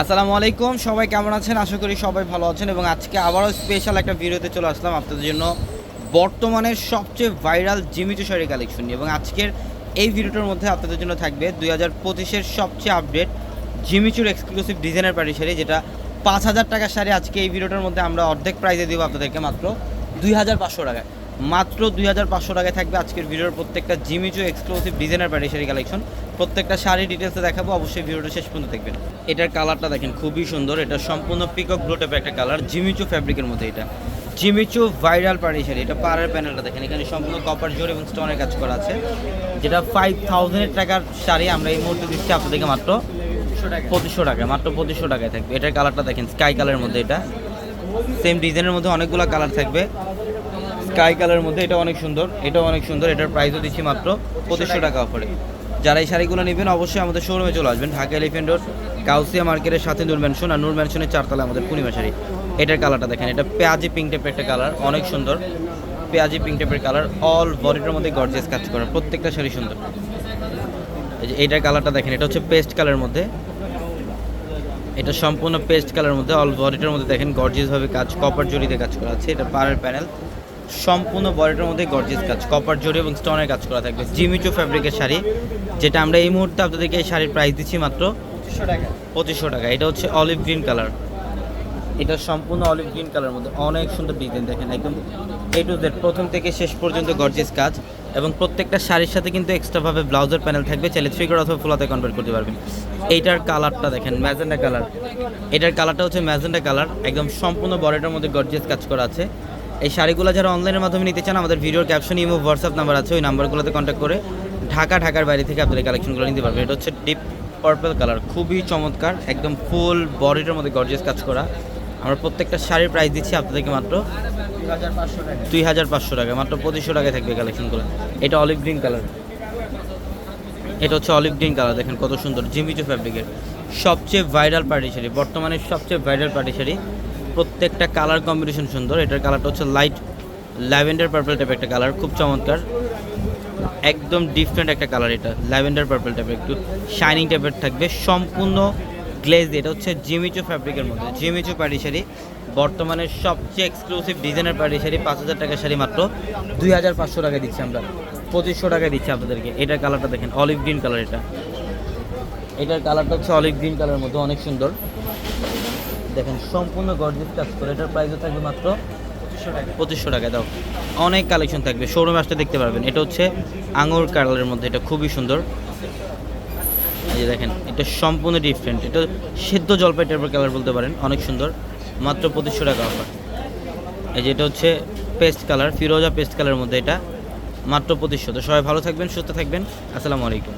আসসালামু আলাইকুম, সবাই কেমন আছেন? আশা করি সবাই ভালো আছেন এবং আজকে আবারও স্পেশাল একটা ভিডিওতে চলে আসলাম আপনাদের জন্য বর্তমানের সবচেয়ে ভাইরাল জিমিচু শাড়ি কালেকশন নিয়ে। এবং আজকের এই ভিডিওটার মধ্যে আপনাদের জন্য থাকবে দুই হাজার পঁচিশের সবচেয়ে আপডেট জিমিচুর এক্সক্লুসিভ ডিজাইনার পার্টি শাড়ি, যেটা পাঁচ হাজার টাকার শাড়ি আজকে এই ভিডিওটার মধ্যে আমরা অর্ধেক প্রাইজে দেবো আপনাদেরকে মাত্র দুই হাজার পাঁচশো টাকায়। মাত্র দুই হাজার পাঁচশো টাকায় থাকবে আজকের ভিডিওর প্রত্যেকটা Jimmy Choo exclusive designer sari collection প্রত্যেকটা শাড়ি ডিটেলসে দেখাবো, অবশ্যই ভিডিওটা শেষ পর্যন্ত দেখবেন। এটার কালারটা দেখেন, খুবই সুন্দর। এটা সম্পূর্ণ পিকক ব্লু টাইপের একটা কালার জিমিচু ফ্যাব্রিকের মধ্যে এটা। জিমিচু ভাইরাল পাড়ি এটা পাড়ের প্যানেলটা দেখেন, এখানে সম্পূর্ণ কপার জোর এবং স্টোনের কাজ করা আছে। যেটা ফাইভ থাউজেন্ডের টাকার শাড়ি, আমরা এই মুহূর্তে দিচ্ছি আপনাদেরকে মাত্র পঁচিশশো টাকা মাত্র পঁচিশশো টাকায় থাকবে। এটার কালারটা দেখেন স্কাই কালারের মধ্যে এটা। সেম ডিজাইনের মধ্যে অনেকগুলো কালার থাকবে। স্কাই কালার মধ্যে এটা অনেক সুন্দর, এটাও অনেক সুন্দর, এটার প্রাইসও দিচ্ছি মাত্র পঁচিশশো টাকা অফারে যারা এই শাড়িগুলো নেবেন, অবশ্যই আমাদের শোরুমে চলে আসবেন, ঢাকা এলিফেন্ট রোড কাউসিয়া মার্কেটের সাথে নূর ম্যানশন আর নূর ম্যানশনের চারতলা আমাদের পূর্ণিমা শাড়ি। এটার কালারটা দেখেন, এটা পেঁয়াজি পিঙ্ক টাইপের একটা কালার অনেক সুন্দর। পেঁয়াজি পিঙ্ক টাইপের কালার অল বডিটার মধ্যে গর্জিয়াস কাজ করা, প্রত্যেকটা শাড়ি সুন্দর। এই যে এইটার কালারটা দেখেন, এটা হচ্ছে পেস্ট কালারের মধ্যে। এটা সম্পূর্ণ পেস্ট কালারের মধ্যে অল বডিটার মধ্যে দেখেন গর্জিয়াস ভাবে কাজ কপার জড়িতে কাজ করা আছে, এটা পাড়ের প্যানেল সম্পূর্ণ বডিটার মধ্যে গর্জিয়াস কাজ। কপার জড়ি এবং স্টোনের কাজ করা থাকবে। জিমিচো ফ্যাব্রিকের শাড়ি যেটা আমরা এই মুহূর্তে আপনাদেরকে এই শাড়ির প্রাইস দিচ্ছি মাত্র পঁচিশশো টাকা। এটা হচ্ছে অলিভ গ্রিন কালার এটা সম্পূর্ণ অলিভ গ্রিন কালারের মধ্যে অনেক সুন্দর ডিজাইন দেখেন একদম এ টু জেড প্রথম থেকে শেষ পর্যন্ত গর্জিয়াস কাজ এবং প্রত্যেকটা শাড়ির সাথে কিন্তু এক্সট্রাভাবে ব্লাউজের প্যানেল থাকবে। চাইলে থ্রি কোড অথবা ফুলাতে কনভার্ট করতে পারবেন। এইটার কালারটা দেখেন ম্যাজেন্ডা কালার এটার কালারটা হচ্ছে ম্যাজেন্ডা কালার একদম সম্পূর্ণ বডিটার মধ্যে গর্জিয়াস কাজ করা আছে। এই শাড়িগুলো যারা অনলাইনের মাধ্যমে নিতে চান, আমাদের ভিডিওর ক্যাপশন ইমো হোয়াটসঅ্যাপ নাম্বার আছে, ওই নাম্বারগুলোতে কন্ট্যাক্ট করে ঢাকা, ঢাকার বাইরে থেকে আপনাদের কালেকশনগুলো নিতে পারবেন। এটা হচ্ছে ডিপ পার্পল কালার খুবই চমৎকার, একদম ফুল বডিটার মধ্যে গর্জিয়াস কাজ করা। আমরা প্রত্যেকটা শাড়ির প্রাইস দিচ্ছি আপনাদেরকে মাত্র দুই হাজার পাঁচশো টাকা, মাত্র পঁচিশশো টাকায় থাকবে কালেকশনগুলো এটা অলিভ গ্রিন কালার এটা হচ্ছে অলিভ গ্রিন কালার দেখেন কত সুন্দর, জিমিচু ফ্যাব্রিকের সবচেয়ে ভাইরাল পার্টি শাড়ি, বর্তমানে সবচেয়ে ভাইরাল পার্টি শাড়ি প্রত্যেকটা কালার কম্বিনেশন সুন্দর। এটার কালারটা হচ্ছে লাইট ল্যাভেন্ডার পার্পল টাইপের একটা কালার, খুব চমৎকার। একদম ডিফারেন্ট একটা কালার এটা, ল্যাভেন্ডার পার্পল টাইপের একটু শাইনিং টাইপের থাকবে। সম্পূর্ণ গ্লেজ এটা হচ্ছে জিমিচু ফ্যাব্রিকের মধ্যে। জিমিচু পার্টি শাড়ি, বর্তমানে সবচেয়ে এক্সক্লুসিভ ডিজাইনের পার্টি শাড়ি, পাঁচ হাজার টাকার শাড়ি মাত্র। দুই হাজার পাঁচশো টাকা দিচ্ছি আমরা, পঁচিশশো টাকায় দিচ্ছি আপনাদেরকে। এটার কালারটা দেখেন অলিভ গ্রিন কালার এটা। এটার কালারটা হচ্ছে অলিভ গ্রিন কালারের মধ্যে, অনেক সুন্দর। দেখেন সম্পূর্ণ গর্জিয়াস কাজ করে। এটার প্রাইসও থাকবে মাত্র পঁচিশশো টাকা। দাও। অনেক কালেকশন থাকবে। শোরুমে আসতে দেখতে পারবেন। এটা হচ্ছে আঙুর কালারের মধ্যে। এটা খুবই সুন্দর। এই যে দেখেন এটা সম্পূর্ণ ডিফারেন্ট এটা সেদ্ধ জলপাই টাইপের কালার বলতে পারেন। অনেক সুন্দর। মাত্র পঁচিশশো টাকা অফার এই যে এটা হচ্ছে পেস্ট কালার ফিরোজা পেস্ট কালারের মধ্যে এটা। মাত্র পঁচিশশো। তো সবাই ভালো থাকবেন সুস্থ থাকবেন। আসসালামু আলাইকুম।